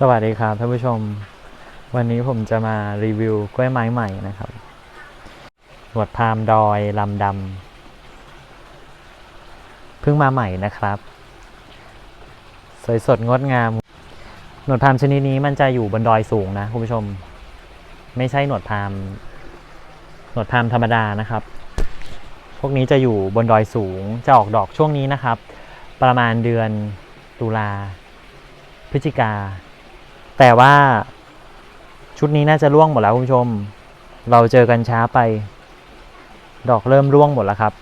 สวัสดีครับท่านผู้ชม วันนี้ผมจะมารีวิวกล้วยไม้ใหม่นะครับหนวดพามดอยลำดำเพิ่งมาใหม่นะครับ สวยสดงดงาม หนวดพามชนิดนี้มันจะอยู่บนดอยสูงนะคุณผู้ชม ไม่ใช่หนวดพามหนวดพามธรรมดานะครับ พวกนี้จะอยู่บนดอยสูงจะออกดอกช่วงนี้นะครับ ประมาณเดือนตุลาพฤศจิกา แต่ว่าชุดนี้น่าจะร่วงหมดแล้วคุณผู้ชม เราเจอกันช้าไป ดอกเริ่มร่วงหมดแล้วครับ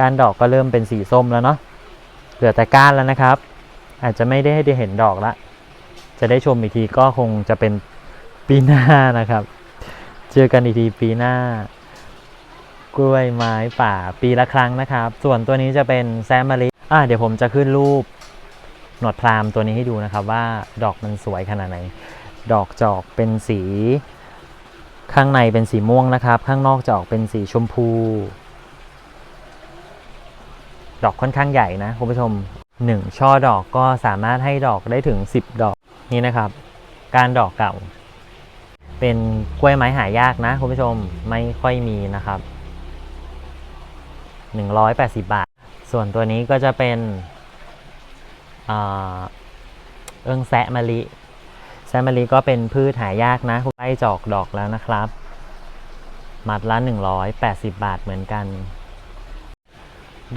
การดอกก็เริ่มเป็นสีส้มแล้วเนาะ เหลือแต่ก้านแล้วนะครับ อาจจะไม่ได้ให้ได้เห็นดอกละ จะได้ชมอีกทีก็คงจะเป็นปีหน้านะครับ เจอกันอีกทีปีหน้า กล้วยไม้ป่าปีละครั้งนะครับ ส่วนตัวนี้จะเป็นแซมมารีอ่าเดี๋ยวผมจะขึ้นรูป หนวดพรามตัวนี้ให้ดูนะครับว่าดอกมันสวยขนาดไหน ดอกจอกเป็นสี ข้างในเป็นสีม่วงนะครับ ข้างนอกจะออกเป็นสีชมพู ดอกค่อนข้างใหญ่นะคุณผู้ชมหนึ่งช่อดอกก็สามารถให้ดอกได้ถึง 10 ดอกนี่นะครับ การดอกเก่า เป็นกล้วยไม้หายากนะคุณผู้ชมไม่ค่อยมีนะครับ 180 บาท ส่วนตัวนี้ก็จะเป็น เอิงแซะมะลิ แซะมะลิก็เป็นพืชหายากนะใกล้จอกดอกแล้วนะครับ มัดละ 180 บาทเหมือนกัน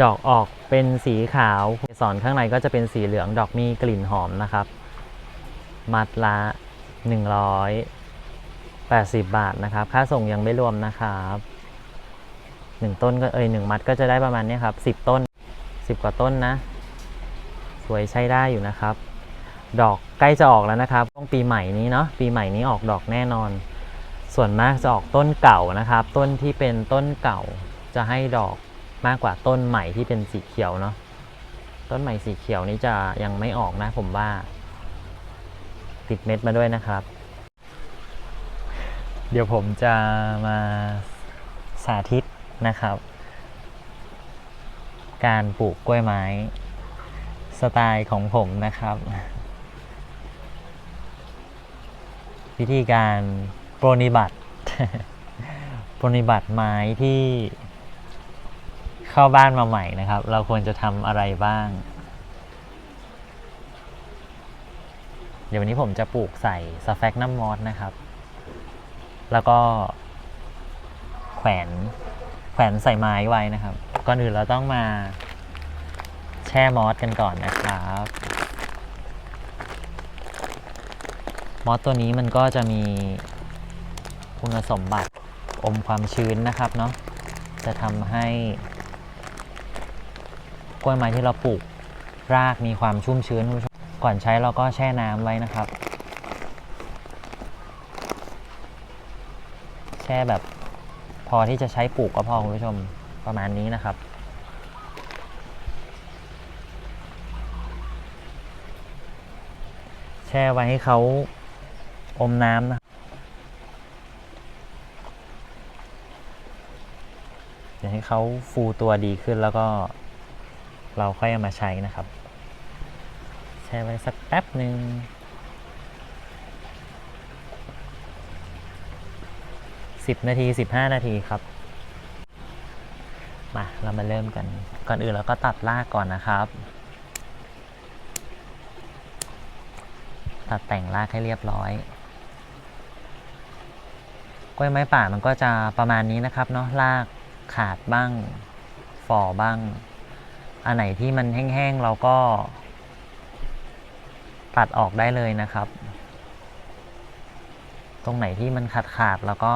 ดอกออกเป็นสีขาวเกสรข้างในก็จะเป็นสีเหลืองดอกมีกลิ่นหอมนะครับ มัดละ 180 บาทนะครับ ค่าส่งยังไม่รวมนะครับหนึ่งต้นก็เอ้ยหนึ่งมัดก็จะได้ประมาณนี้ครับ10 ต้น 10 กว่าต้นนะ สวยใช้ได้อยู่นะครับ ดอกใกล้จะออกแล้วนะครับช่วงปีใหม่นี้เนาะปีใหม่นี้ออกดอกแน่นอน ส่วนมากจะออกต้นเก่านะครับ ต้นที่เป็นต้นเก่าจะให้ดอกมากกว่าต้นใหม่ที่เป็นสีเขียวเนาะต้นใหม่สีเขียวนี้จะยังไม่ออกนะผมว่า ติดเม็ดมาด้วยนะครับ เดี๋ยวผมจะมาสาธิตนะครับ การปลูกกล้วยไม้ สไตล์ของผมนะครับ วิธีการปรนิบัติปรนิบัติไม้ที่เข้าบ้านมาใหม่นะครับ เราควรจะทำอะไรบ้าง เดี๋ยววันนี้ผมจะปลูกใส่สแฟกน้ำมอสนะครับ แล้วก็แขวนแขวนใส่ไม้ไว้นะครับ ก่อนอื่นเราต้องมา แช่มอสกันก่อนนะครับ มอสตัวนี้มันก็จะมีคุณสมบัติอมความชื้นนะครับเนาะจะทำให้ กล้วยไม้ที่เราปลูกรากมีความชุ่มชื้นคุณผู้ชมก่อนใช้เราก็แช่น้ำไว้นะครับ แช่แบบพอที่จะใช้ปลูกก็พอคุณผู้ชมประมาณนี้นะครับ ช่ไว้ให้เขาอมน้ำนะเดี๋ยให้เขาฟูตัวดีขึ้นแล้วก็เราค่อยเอามาใช้นะครับ แช่ไว้สักแป๊บหนึ่งสิบนาทีสิบห้านาทีครับ มา เรามาเริ่มกัน ก่อนอื่นเราก็ตัดรากก่อนนะครับ ตัดแต่งรากให้เรียบร้อย กล้วยไม้ป่ามันก็จะประมาณนี้นะครับเนาะรากขาดบ้างฝ่อบ้าง อันไหนที่มันแห้งๆเราก็ ตัดออกได้เลยนะครับ ตรงไหนที่มันขาดขาดแล้วก็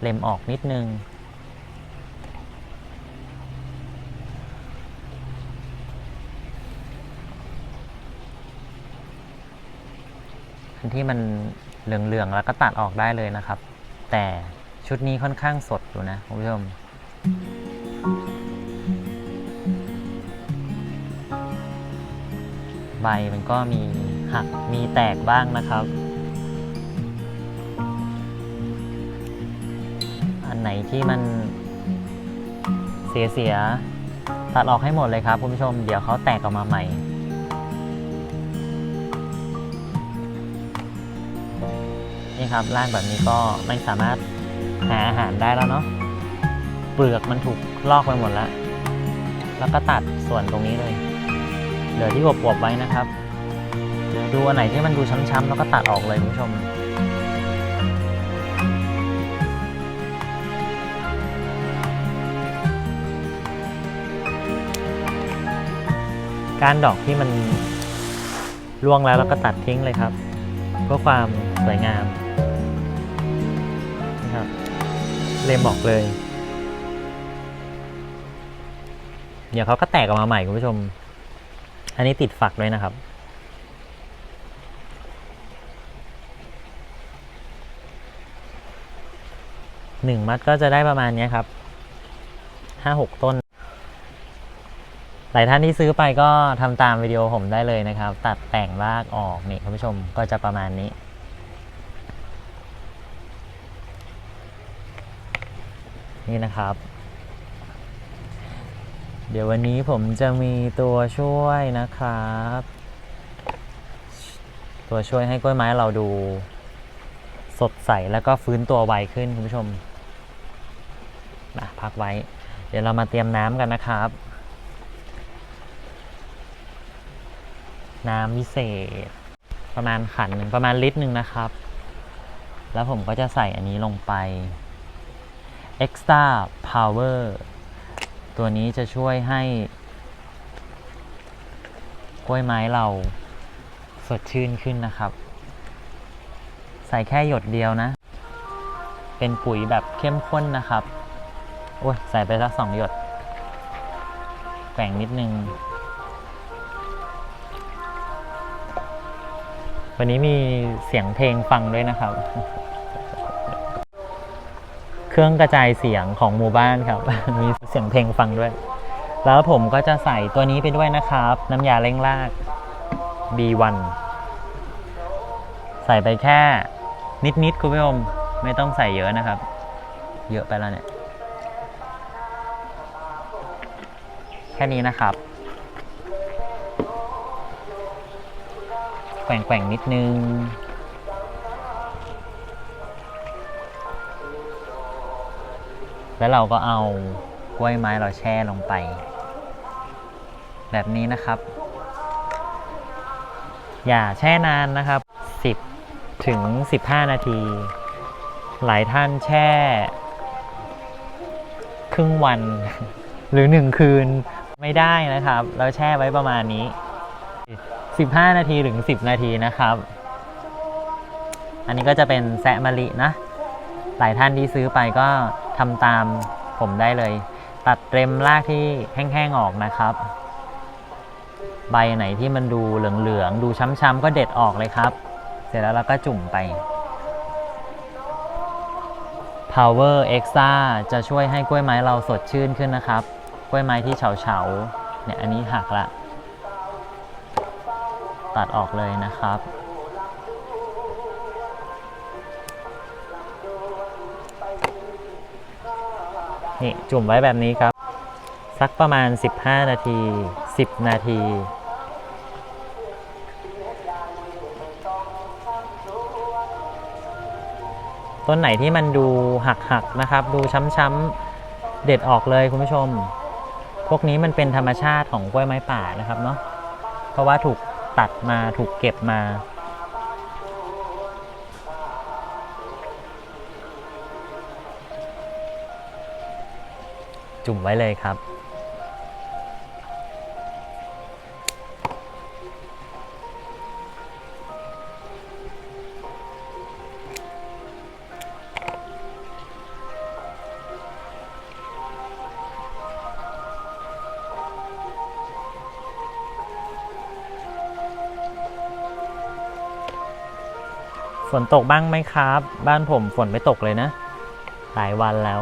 เล็มออกนิดนึง ที่มันเหลืองๆแล้วก็ตัดออกได้เลยนะครับ แต่ชุดนี้ค่อนข้างสดอยู่นะคุณผู้ชมใบมันก็มีหักมีแตกบ้างนะครับ อันไหนที่มันเสียๆตัดออกให้หมดเลยครับคุณผู้ชม เดี๋ยวเขาแตกออกมาใหม่ นะครับรากแบบนี้ก็ไม่สามารถหาอาหารได้แล้วเนาะเปลือกมันถูกลอกไปหมดแล้ว แล้วก็ตัดส่วนตรงนี้เลย เหลือที่อวบไว้นะครับดูอันไหนที่มันดูช้ำๆแล้วก็ตัดออกเลยคุณผู้ชม การดอกที่มันร่วงแล้วแล้วก็ตัดทิ้งเลยครับ เพื่อความสวยงาม เลมบอกเลย เดี๋ยวเขาก็แตกออกมาใหม่คุณผู้ชม อันนี้ติดฝักด้วยนะครับ หนึ่งมัดก็จะได้ประมาณนี้ครับ ห้าหกต้น หลายท่านที่ซื้อไปก็ทำตามวิดีโอผมได้เลยนะครับ ตัดแต่งรากออกนี่คุณผู้ชมก็จะประมาณนี้ นี่นะครับ เดี๋ยววันนี้ผมจะมีตัวช่วยนะครับ ตัวช่วยให้กล้วยไม้เราดู สดใสแล้วก็ฟื้นตัวไวขึ้นคุณผู้ชมนะพักไว้ เดี๋ยวเรามาเตรียมน้ำกันนะครับ น้ำวิเศษ ประมาณขันหนึ่งประมาณลิตรหนึ่งนะครับ แล้วผมก็จะใส่อันนี้ลงไป extra power ตัวนี้จะช่วยให้กล้วยไม้เราสดชื่นขึ้นนะครับ ใส่แค่หยดเดียวนะ เป็นปุ๋ยแบบเข้มข้นนะครับ โอ้ยใส่ไปสักสองหยดแกว่งนิดนึง วันนี้มีเสียงเพลงฟังด้วยนะครับ เครื่องกระจายเสียงของหมู่บ้านครับ มีเสียงเพลงฟังด้วย แล้วผมก็จะใส่ตัวนี้ไปด้วยนะครับ น้ำยาเร่งราก B1 ใส่ไปแค่นิดๆคุณผู้ชมไม่ต้องใส่เยอะนะครับ เยอะไปแล้วเนี่ยแค่นี้นะครับแกว่งๆนิดนึง แล้วเราก็เอากล้วยไม้เราแช่ลงไป แบบนี้นะครับ อย่าแช่นานนะครับ 10 ถึง 15 นาที หลายท่านแช่ ครึ่งวัน หรือ 1 คืนไม่ได้นะครับ เราแช่ไว้ประมาณนี้ 15 นาทีถึง 10 นาทีนะครับ อันนี้ก็จะเป็นแซะมะลินะ หลายท่านที่ซื้อไปก็ ทำตามผมได้เลย ตัดเต็มรากที่แห้งๆออกนะครับ ใบไหนที่มันดูเหลืองๆ ดูช้ำๆก็เด็ดออกเลยครับ เสร็จแล้วเราก็จุ่มไป Power Extra จะช่วยให้กล้วยไม้เราสดชื่นขึ้นนะครับ กล้วยไม้ที่เฉาๆเนี่ยอันนี้หักละ ตัดออกเลยนะครับ นี่จุ่มไว้แบบนี้ครับ สักประมาณ 15 นาที 10 นาที ต้นไหนที่มันดูหักๆนะครับ ดูช้ำๆเด็ดออกเลยคุณผู้ชม พวกนี้มันเป็นธรรมชาติของกล้วยไม้ป่านะครับเนาะเพราะว่าถูกตัดมาถูกเก็บมา จุ่มไว้เลยครับ ฝนตกบ้างไหมครับ บ้านผมฝนไม่ตกเลยนะ หลายวันแล้ว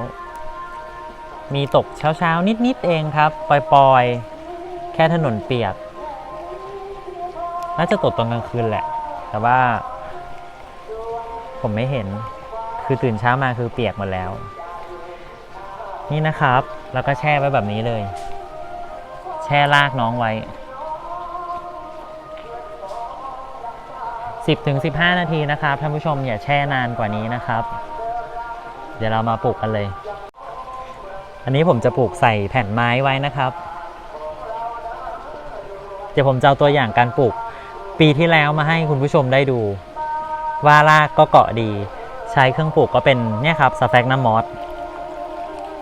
มีตกเช้าๆ นิด ๆ เองครับ ปล่อย ๆ แค่ถนนเปียก น่าจะตกตอนกลางคืนแหละ แต่ว่า ผมไม่เห็น คือตื่นเช้ามาคือเปียกหมดแล้ว นี่นะครับ แล้วก็แช่ไว้แบบนี้เลย แช่ลากน้องไว้ 10ถึง15 นาทีนะครับท่านผู้ชมอย่าแช่นานกว่านี้นะครับ เดี๋ยวเรามาปลูกกันเลย อันนี้ผมจะปลูกใส่แผ่นไม้ไว้นะครับ เดี๋ยวผมจะเอาตัวอย่างการปลูกปีที่แล้วมาให้คุณผู้ชมได้ดู ว่ารากก็เกาะดี ใช้เครื่องปลูกก็เป็นเนี่ยครับสแฟกน้ำมอส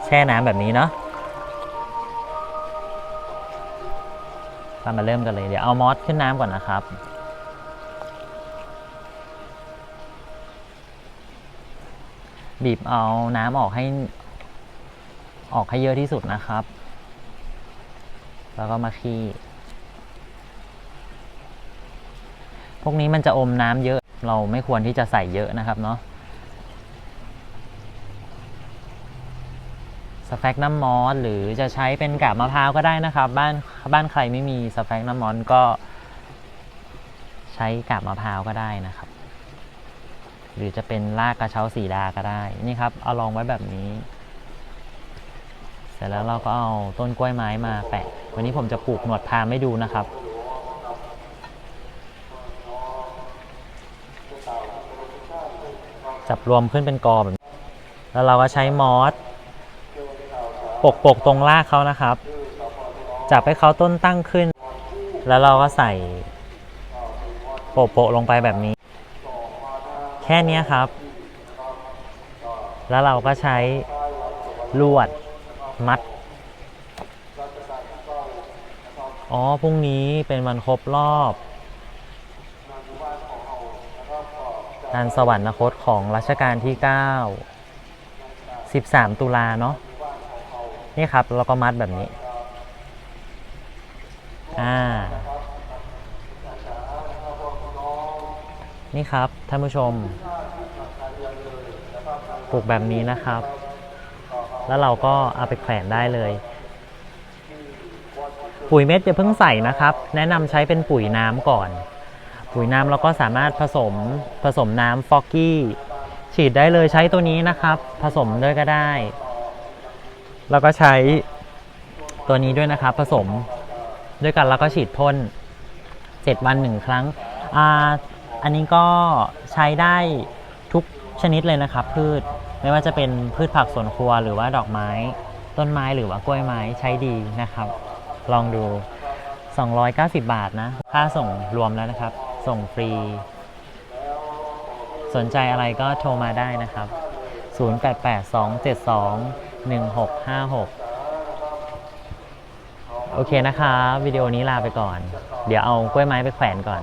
แช่น้ำแบบนี้เนาะเรามาเริ่มกันเลย เดี๋ยวเอามอสขึ้นน้ำก่อนนะครับ บีบเอาน้ำออกให้ ออกให้เยอะที่สุดนะครับ แล้วก็มาขี้พวกนี้มันจะอมน้ำเยอะ เราไม่ควรที่จะใส่เยอะนะครับเนาะสแฟกน้ำมอสหรือจะใช้เป็นกาบมะพร้าวก็ได้นะครับ บ้านบ้านใครไม่มีสแฟกน้ำมอสก็ใช้กาบมะพร้าวก็ได้นะครับ หรือจะเป็นรากกระเช้าสีดาก็ได้นี่ครับเอาลองไว้แบบนี้ สร็จแล้วเราก็เอาต้นกล้วยไม้มาแปะ วันนี้ผมจะปลูกหนวดพามให้ดูนะครับ จับรวมขึ้นเป็นกอแบบนี้แล้วเราก็ใช้มอสปกปกๆตรงรากเขานะครับ จับให้เขาต้นตั้งขึ้น แล้วเราก็ใส่โปะโปะๆลงไปแบบนี้ แค่นี้ครับ แล้วเราก็ใช้ลวด มัด อ๋อ พรุ่งนี้เป็นวันครบรอบการสวรรคตของรัชกาลที่ 9 13 ตุลาเนาะ นี่ครับเราก็มัดแบบนี้ อ่า นี่ครับ ท่านผู้ชม ปลูกแบบนี้นะครับ แล้วเราก็เอาไปแขวนได้เลย ปุ๋ยเม็ดอย่าเพิ่งใส่นะครับ แนะนำใช้เป็นปุ๋ยน้ำก่อน ปุ๋ยน้ำเราก็สามารถผสมผสมน้ำฟอกกี้ฉีดได้เลยใช้ตัวนี้นะครับ ผสมด้วยก็ได้ แล้วก็ใช้ตัวนี้ด้วยนะครับ ผสมด้วยกันแล้วก็ฉีดพ่น7วันหนึ่งครั้งอ่าอันนี้ก็ใช้ได้ทุกชนิดเลยนะครับพืช ไม่ว่าจะเป็นพืชผักสวนครัวหรือว่าดอกไม้ ต้นไม้หรือว่ากล้วยไม้ใช้ดีนะครับ ลองดู 290 บาทนะ ค่าส่งรวมแล้วนะครับ ส่งฟรี สนใจอะไรก็โทรมาได้นะครับ 0882721656 โอเคนะคะวิดีโอนี้ลาไปก่อน เดี๋ยวเอากล้วยไม้ไปแขวนก่อน